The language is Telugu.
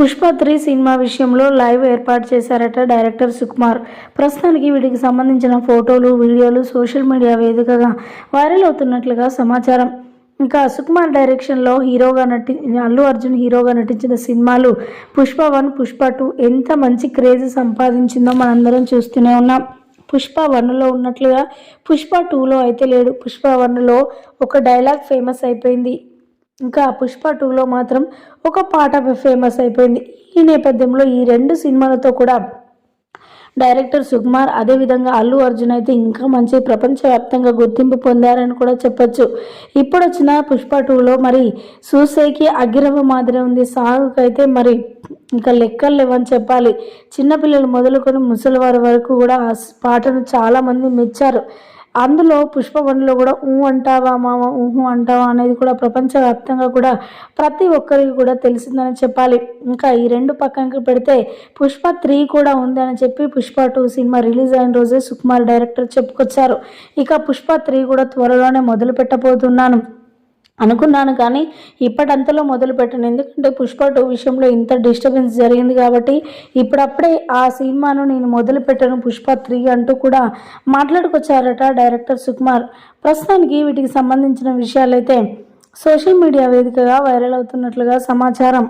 పుష్ప త్రీ సినిమా విషయంలో లైవ్ ఏర్పాటు చేశారట డైరెక్టర్ సుకుమార్. ప్రస్తుతానికి వీటికి సంబంధించిన ఫోటోలు వీడియోలు సోషల్ మీడియా వేదికగా వైరల్ అవుతున్నట్లుగా సమాచారం. ఇంకా సుకుమార్ డైరెక్షన్లో హీరోగా నటి అల్లు అర్జున్ హీరోగా నటించిన సినిమాలు పుష్ప వన్ పుష్ప టూ ఎంత మంచి క్రేజ్ సంపాదించిందో మనందరం చూస్తూనే ఉన్నాం. పుష్ప వన్లో ఉన్నట్లుగా పుష్ప టూలో అయితే లేడు. పుష్ప వన్లో ఒక డైలాగ్ ఫేమస్ అయిపోయింది. ఇంకా పుష్ప టూలో మాత్రం ఒక పాట ఫేమస్ అయిపోయింది. ఈ నేపథ్యంలో ఈ రెండు సినిమాలతో కూడా డైరెక్టర్ సుకుమార్ అదేవిధంగా అల్లు అర్జున్ అయితే ఇంకా మంచి ప్రపంచవ్యాప్తంగా గుర్తింపు పొందారని కూడా చెప్పొచ్చు. ఇప్పుడు వచ్చిన పుష్ప టూలో మరి సూసేకి అగ్గిరవ మాదిరి ఉంది. సాగుకైతే మరి ఇంకా లెక్కలు లేవని చెప్పాలి. చిన్నపిల్లలు మొదలుకొని ముసలివారి వరకు కూడా ఆ పాటను చాలామంది మెచ్చారు. అందులో పుష్పవనులో కూడా ఊ అంటావా మామ ఊహు అంటావా అనేది కూడా ప్రపంచవ్యాప్తంగా కూడా ప్రతి ఒక్కరికి కూడా తెలిసిందని చెప్పాలి. ఇంకా ఈ రెండు పక్కనకి పెడితే పుష్ప త్రీ కూడా ఉందని చెప్పి పుష్ప టూ సినిమా రిలీజ్ అయిన రోజే సుకుమార్ డైరెక్టర్ చెప్పుకొచ్చారు. ఇక పుష్ప త్రీ కూడా త్వరలోనే మొదలు పెట్టబోతున్నాను అనుకున్నాను కానీ ఇప్పటంతలో మొదలుపెట్టాను. ఎందుకంటే పుష్ప టూ విషయంలో ఇంత డిస్టర్బెన్స్ జరిగింది కాబట్టి ఇప్పుడప్పుడే ఆ సినిమాను నేను మొదలుపెట్టాను పుష్ప త్రీ అంటూ కూడా మాట్లాడుకొచ్చారట డైరెక్టర్ సుకుమార్. ప్రస్తుతానికి వీటికి సంబంధించిన విషయాలైతే సోషల్ మీడియా వేదికగా వైరల్ అవుతున్నట్లుగా సమాచారం.